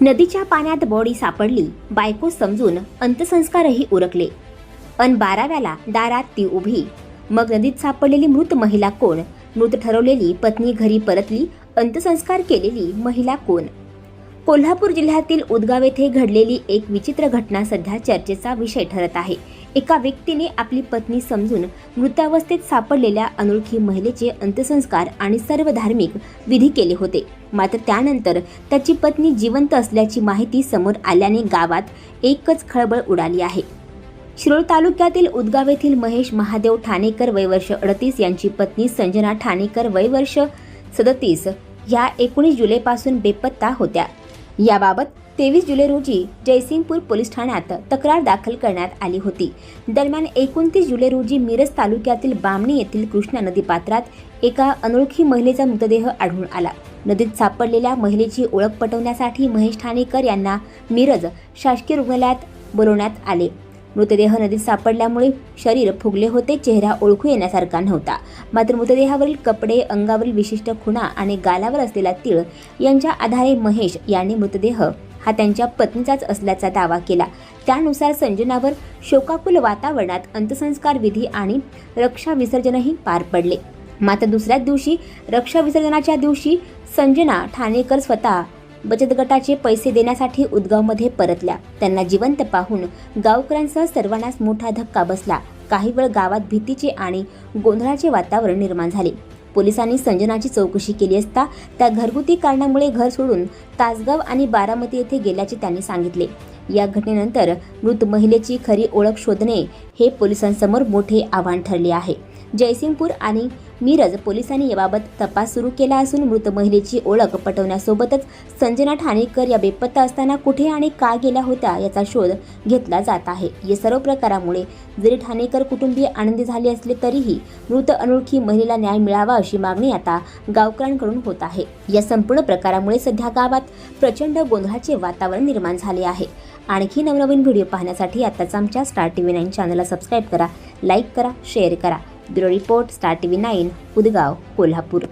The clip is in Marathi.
नदीच्या पाण्यात बॉडी सापडली बायको समजून अंत्यसंस्कारही उरकले. अन बाराव्याला दारात ती उभी. मग नदीत सापडलेली मृत महिला कोण? मृत ठरवलेली पत्नी घरी परतली अंत्यसंस्कार केलेली महिला कोण? कोल्हापूर जिल्ह्यातील उदगाव येथे घडलेली एक विचित्र घटना सध्या चर्चेचा विषय ठरत आहे. एका व्यक्तीने आपली पत्नी समजून मृतावस्थेत सापडलेल्या अनोळखी महिलेचे अंत्यसंस्कार आणि सर्व धार्मिक विधी केले होते. मात्र त्यानंतर त्याची पत्नी जिवंत असल्याची माहिती समोर आल्याने गावात एकच खळबळ उडाली आहे. शिरोळ तालुक्यातील उदगाव येथील महेश महादेव ठाणेकर वयवर्ष अडतीस यांची पत्नी संजना ठाणेकर वयवर्ष सदतीस या एकोणीस जुलैपासून बेपत्ता होत्या. याबाबत तेवीस जुलै रोजी जयसिंगपूर पोलीस ठाण्यात तक्रार दाखल करण्यात आली होती. दरम्यान एकोणतीस जुलै रोजी मिरज तालुक्यातील बामणी येथील कृष्णा नदी पात्रात एका अनोळखी महिलेचा मृतदेह आढळून आला. नदीत सापडलेल्या महिलेची ओळख पटवण्यासाठी महेश ठाणेकर यांना मिरज शासकीय रुग्णालयात बोलवण्यात आले. मृतदेह नदीत सापडल्यामुळे शरीर फुगले होते चेहरा ओळखू येण्यासारखा नव्हता. मात्र मृतदेहावरील कपडे अंगावरील विशिष्ट खुणा आणि गालावर असलेला तीळ यांच्या आधारे महेश यांनी मृतदेह हा त्यांच्या पत्नीचाच असल्याचा दावा केला. त्यानुसार संजनावर शोकाकुल वातावरणात अंत्यसंस्कार विधी आणि रक्षा विसर्जनही पार पडले. मात्र दुसऱ्याच दिवशी रक्षा विसर्जनाच्या दिवशी संजना ठाणेकर स्वतः बचत गटाचे पैसे देण्यासाठी उदगावमध्ये परतल्या. त्यांना जिवंत पाहून गावकऱ्यांसह सर्वांनाच मोठा धक्का बसला. काही वेळ गावात भीतीचे आणि गोंधळाचे वातावरण निर्माण झाले. पोलिसांनी संजनाची चौकशी केली असता त्या घरगुती कारणामुळे घर सोडून तासगाव आणि बारामती येथे गेल्याचे त्यांनी सांगितले. या घटनेनंतर मृत महिलेची खरी ओळख शोधणे हे पोलिसांसमोर मोठे आव्हान ठरले आहे. जयसिंगपूर आणि मिरज पोलिसांनी याबाबत तपास सुरू केला असून मृत महिलेची ओळख पटवण्यासोबतच संजना ठाणेकर या बेपत्ता असताना कुठे आणि का गेल्या होत्या याचा शोध घेतला जात आहे. या सर्व प्रकारामुळे जरी ठाणेकर कुटुंबीय आनंदी झाले असले तरीही मृत अनोळखी महिलेला न्याय मिळावा अशी मागणी आता गावकऱ्यांकडून होत आहे. या संपूर्ण प्रकारामुळे सध्या गावात प्रचंड गोंधळाचे वातावरण निर्माण झाले आहे. आणखी नवनवीन व्हिडिओ पाहण्यासाठी आताच आमच्या स्टार टी व्ही नाईन चॅनलला सबस्क्राईब करा लाईक करा शेअर करा. Bureau report star T V nine Udgaon Kolhapur.